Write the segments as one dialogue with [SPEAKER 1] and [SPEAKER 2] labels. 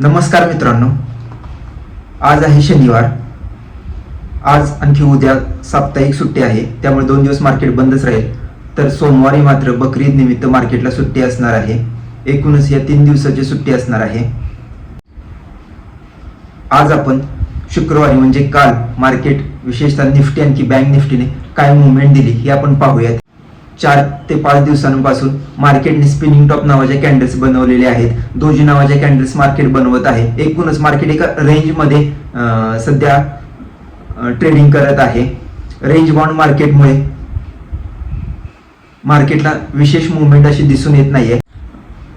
[SPEAKER 1] नमस्कार मित्रांनो. आज आहे शनिवार. आज आणखी उद्या साप्ताहिक सुट्टी आहे. त्यामुळे दोन दिवस मार्केट बंदच राहील. तर सोमवारी मात्र बकरीद निमित्त मार्केटला सुट्टी असणार आहे. एकूणच या तीन दिवसाची सुट्टी असणार आहे. आज आपण शुक्रवारी म्हणजे काल मार्केट विशेषतः निफ्टी आणखी बँक निफ्टीने काय मुवमेंट दिली हे आपण पाहूयात. चार ते पाच दिवसांपासून मार्केटने स्पिनिंग टॉप नावाच्या कॅन्डल्स बनवलेले आहेत. दोजी नावाच्या कॅन्डल्स मार्केट बनवत आहे. एकूणच मार्केट एका रेंजमध्ये सध्या ट्रेडिंग करत आहे. रेंज बॉन्ड मार्केटमुळे मार्केटला विशेष मुवमेंट अशी दिसून येत नाहीये.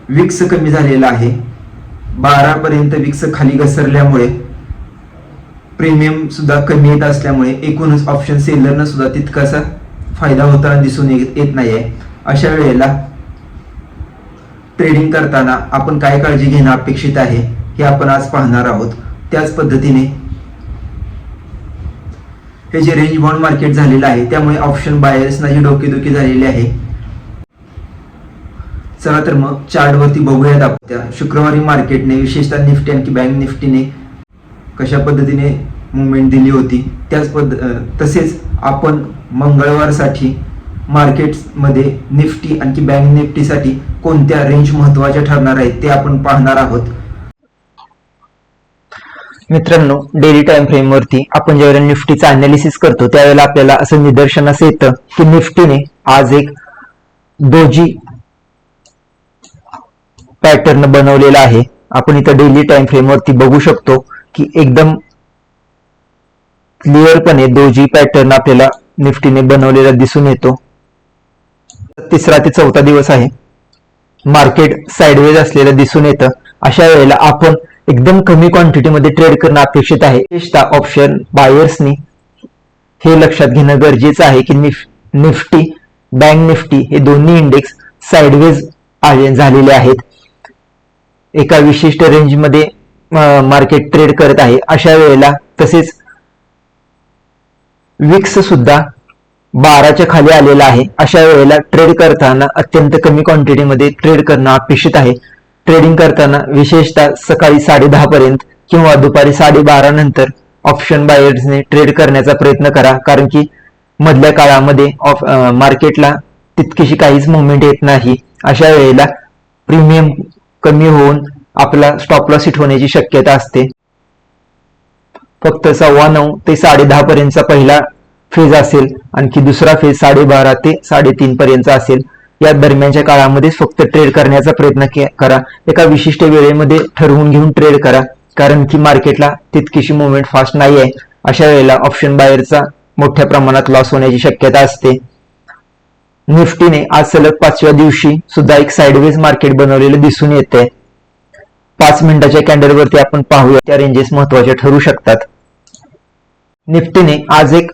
[SPEAKER 1] विक्स कमी झालेला आहे. बारा पर्यंत विक्स खाली घसरल्यामुळे प्रीमियम सुद्धा कमी येत असल्यामुळे एकूणच ऑप्शन सेलरनं सुद्धा तितकासा फायदा होताना दिसून येत येत नाहीये. अशा वेळेला ट्रेडिंग करताना आपण काय काळजी घेणं अपेक्षित आहे हे आपण आज पाहणार आहोत. त्याच पद्धतीने हे जे रेंज बॉन्ड मार्केट झालेलं आहे त्यामुळे ऑप्शन बायर्सना ही डोकेदुखी झालेली आहे. चला तर मग चार्ट वरती बघूयात आपण. त्या शुक्रवारी मार्केटने विशेषतः निफ्टी आणखी बँक निफ्टीने कशा पद्धतीने मुवमेंट दिली होती. त्याच पद तसेच आपण मंगळवारसाठी मार्केट्समध्ये निफ्टी आणखी बँक निफ्टीसाठी कोणत्या रेंज महत्त्वाच्या ठरणार आहेत ते आपण पाहणार आहोत.
[SPEAKER 2] मित्रांनो डेली टाइम फ्रेम वरती आपण ज्यावेळेला निफ्टीचं अनालिसिस करतो त्यावेळेला आपल्याला असं निदर्शनास येतं की निफ्टीने आज एक दोजी पॅटर्न बनवलेला आहे. आपण इथं डेली टाइम फ्रेम वरती बघू शकतो की एकदम क्लिअरपणे दोजी पॅटर्न आपल्याला निफ्टीने बनवलेला दिसून येतो. तिसरा ते चौथा दिवस आहे. मार्केट साईडवेज असलेलं दिसून येतं. अशा वेळेला आपण एकदम कमी क्वांटिटीमध्ये ट्रेड करणं अपेक्षित आहे. विशेषतः ऑप्शन बायर्सनी हे लक्षात घेणं गरजेचं आहे की निफ निफ्टी बँक निफ्टी हे दोन्ही इंडेक्स साईडवेज झालेले आहेत. एका विशिष्ट रेंजमध्ये मार्केट ट्रेड करत आहे. अशा वेळेला तसेच विक्स सुद्धा बाराच्या खाली आलेला आहे. अशा वेळेला ट्रेड करताना अत्यंत कमी क्वांटिटीमध्ये ट्रेड करणं अपेक्षित आहे. ट्रेडिंग करताना विशेषतः सकाळी साडे दहा पर्यंत किंवा दुपारी साडेबारा नंतर ऑप्शन बायर्सने ट्रेड करण्याचा प्रयत्न करा. कारण की मधल्या काळामध्ये ऑफ मार्केटला तितकीशी काहीच मुवमेंट येत नाही. अशा वेळेला प्रीमियम कमी होऊन आपला स्टॉप लॉस हिट होण्याची शक्यता असते. फक्त सव्वा नऊ ते साडे दहा पर्यंतचा पहिला फेज असेल आणखी दुसरा फेज साडेबारा ते साडेतीन पर्यंत असेल. या दरम्यानच्या काळामध्ये फक्त ट्रेड करण्याचा प्रयत्न करा. एका विशिष्ट वेळेमध्ये ठरवून घेऊन ट्रेड करा. कारण की मार्केटला तितकीशी मुवमेंट फास्ट नाही आहे. अशा वेळेला ऑप्शन बाहेरचा मोठ्या प्रमाणात लॉस होण्याची शक्यता असते. निफ्टीने आज सलग पाचव्या दिवशी सुद्धा एक साइडवेज मार्केट बनवलेलं दिसून येते पाच मिनिटाच्या कॅन्डलवरती आपण पाहूया. त्या रेंजेस महत्त्वाच्या ठरू शकतात. निफ्टीने आज एक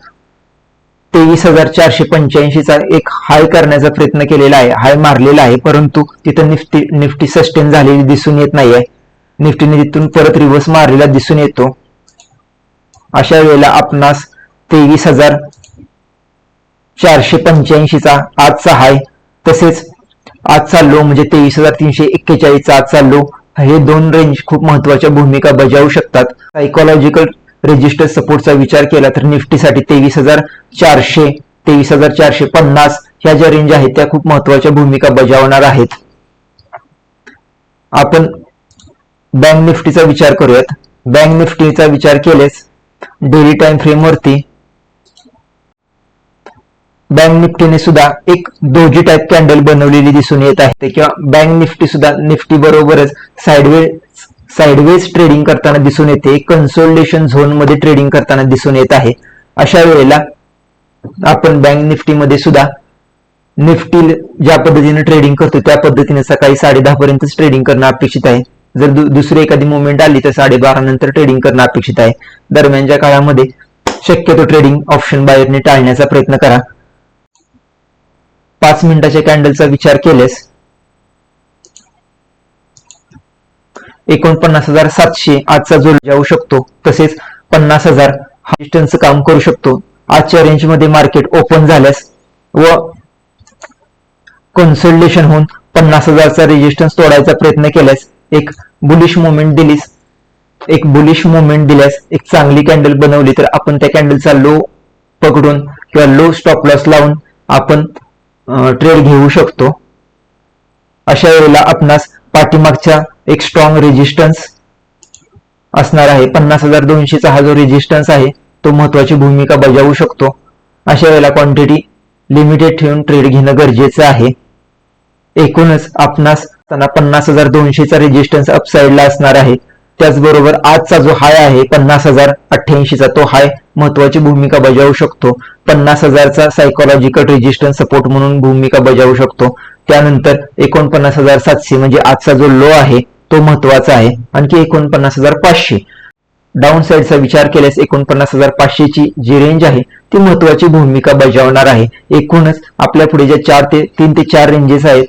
[SPEAKER 2] तेवीस हजार चारशे पंच्याऐंशीचा एक हाय करण्याचा प्रयत्न केलेला आहे. हाय मारलेला आहे परंतु तिथं निफ्टी निफ्टी सस्टेन झालेली दिसून येत नाहीये. निफ्टीने तिथून परत रिव्हर्स मारलेला दिसून येतो. अशा वेळेला आपणास तेवीस हजार चारशे पंच्याऐंशीचा आजचा हाय तसेच आजचा लो म्हणजे तेवीस हजार तीनशे एक्केचाळीसचा आजचा लो हे दोन रेंज खूप महत्त्वाच्या भूमिका बजावू शकतात. सायकोलॉजिकल रेजिस्टर सपोर्टचा विचार केला तर निफ्टीसाठी तेवीस हजार चारशे तेवीस हजार चारशे पन्नास ह्या ज्या रेंज आहेत त्या खूप महत्त्वाच्या भूमिका बजावणार आहेत. आपण बँक निफ्टीचा विचार करूयात. बँक निफ्टीचा विचार केलेस डेली टाइम फ्रेमवरती बँक निफ्टीने सुद्धा एक दोजी टाईप कॅन्डल बनवलेली दिसून येत आहे. किंवा बँक निफ्टी सुद्धा निफ्टी बरोबरच साइडवेज साइडवेज ट्रेडिंग करताना दिसून येते. कन्सोल्टेशन झोनमध्ये ट्रेडिंग करताना दिसून येत आहे. अशा वेळेला आपण बँक निफ्टीमध्ये सुद्धा निफ्टी ज्या पद्धतीने ट्रेडिंग करतो त्या पद्धतीने सकाळी साडे दहा पर्यंतच ट्रेडिंग करणं अपेक्षित आहे. जर दु- दुसरी एखादी मुवमेंट आली तर साडेबारा नंतर ट्रेडिंग करणं अपेक्षित आहे. दरम्यानच्या काळामध्ये शक्यतो ट्रेडिंग ऑप्शन बाहेरने टाळण्याचा प्रयत्न करा. पाच मिनिटाच्या कॅन्डलचा विचार केल्यास एकोणपन्नास हजार सातशे आजचा जो जाऊ शकतो तसेच पन्नास हजार हा डिस्टन्स काम करू शकतो. आजच्या रेंजमध्ये मार्केट ओपन झाल्यास व कन्सल्टेशन होऊन पन्नास हजारचा रेजिस्टन्स तोडायचा प्रयत्न केल्यास एक बुलिश मुवमेंट दिलीस. एक बुलिश मुवमेंट दिल्यास एक चांगली कॅन्डल बनवली तर आपण त्या कॅन्डलचा लो पकडून किंवा लो स्टॉप लॉस लावून आपण ट्रेड घेऊ शकतो. अशा वेळेला आपणास पाठीमागच्या एक स्ट्रॉंग रेजिस्टन्स असणार आहे. पन्नास हजार दोनशेचा हा जो रेजिस्टन्स आहे तो महत्वाची भूमिका बजावू शकतो. अशा वेळेला क्वांटिटी लिमिटेड ठेवून ट्रेड घेणं गरजेचं आहे. एकूणच आपणास त्यांना पन्नास हजार दोनशेचा रेजिस्टन्स अपसाईडला असणार आहे. त्याचबरोबर आजचा जो हाय आहे पन्नास हजार अठ्ठ्याऐंशीचा तो हाय महत्वाची भूमिका बजावू शकतो. पन्नास हजारचा सायकोलॉजिकल रेजिस्टन्स सपोर्ट म्हणून भूमिका बजावू शकतो. त्यानंतर एकोणपन्नास हजार सातशे म्हणजे आजचा जो लो आहे तो महत्त्वाचा आहे. आणखी एकोणपन्नास हजार पाचशे. डाऊन साईडचा विचार केल्यास एकोणपन्नास हजार पाचशेची जी रेंज आहे ती महत्वाची भूमिका बजावणार आहे. एकूणच आपल्या पुढे ज्या चार ते तीन ते चार रेंजेस आहेत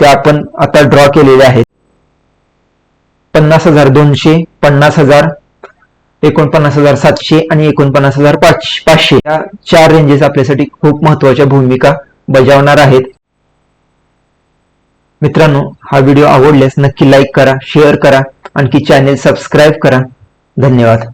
[SPEAKER 2] त्या आपण आता ड्रॉ केलेल्या आहेत. पन्नास हजार दोनशे पन्नास हजार एकोणपन्नास हजार सातशे आणि एकोणपन्नास हजार पाचशे. पाचशे या चार रेंजेस आपल्यासाठी खूप महत्त्वाच्या भूमिका बजावणार आहेत. मित्रांनो हा व्हिडिओ आवडल्यास नक्की लाईक करा शेअर करा आणखी चॅनेल सबस्क्राईब करा. धन्यवाद.